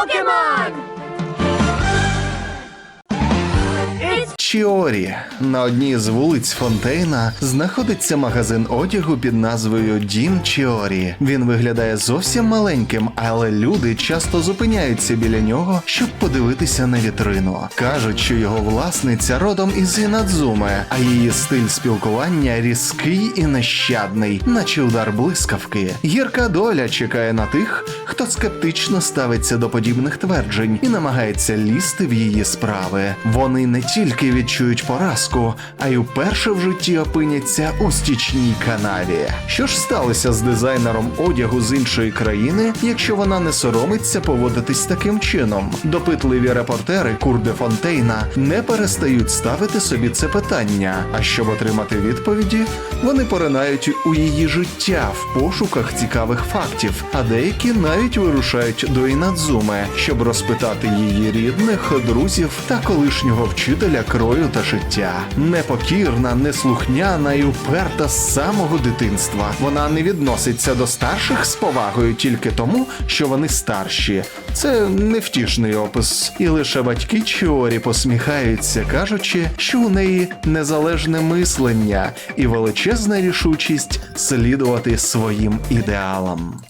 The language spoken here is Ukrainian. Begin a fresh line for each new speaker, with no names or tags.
Pokemon!
Чіорі. На одній з вулиць Фонтейна знаходиться магазин одягу під назвою Дін Чіорі. Він виглядає зовсім маленьким, але люди часто зупиняються біля нього, щоб подивитися на вітрину. Кажуть, що його власниця родом із Інадзуме, а її стиль спілкування різкий і нещадний, наче удар блискавки. Гірка доля чекає на тих, хто скептично ставиться до подібних тверджень і намагається лізти в її справи. Вони не тільки відчують поразку, а й уперше в житті опиняться у стічній канаві. Що ж сталося з дизайнером одягу з іншої країни, якщо вона не соромиться поводитись таким чином? Допитливі репортери Курде Фонтейна не перестають ставити собі це питання. А щоб отримати відповіді, вони поринають у її життя в пошуках цікавих фактів, а деякі навіть вирушають до Інадзуме, щоб розпитати її рідних, друзів та колишнього вчителя крою та життя. Непокірна, неслухняна і уперта з самого дитинства. Вона не відноситься до старших з повагою тільки тому, що вони старші. Це невтішний опис. І лише батьки Чіорі посміхаються, кажучи, що у неї незалежне мислення і величезна рішучість слідувати своїм ідеалам.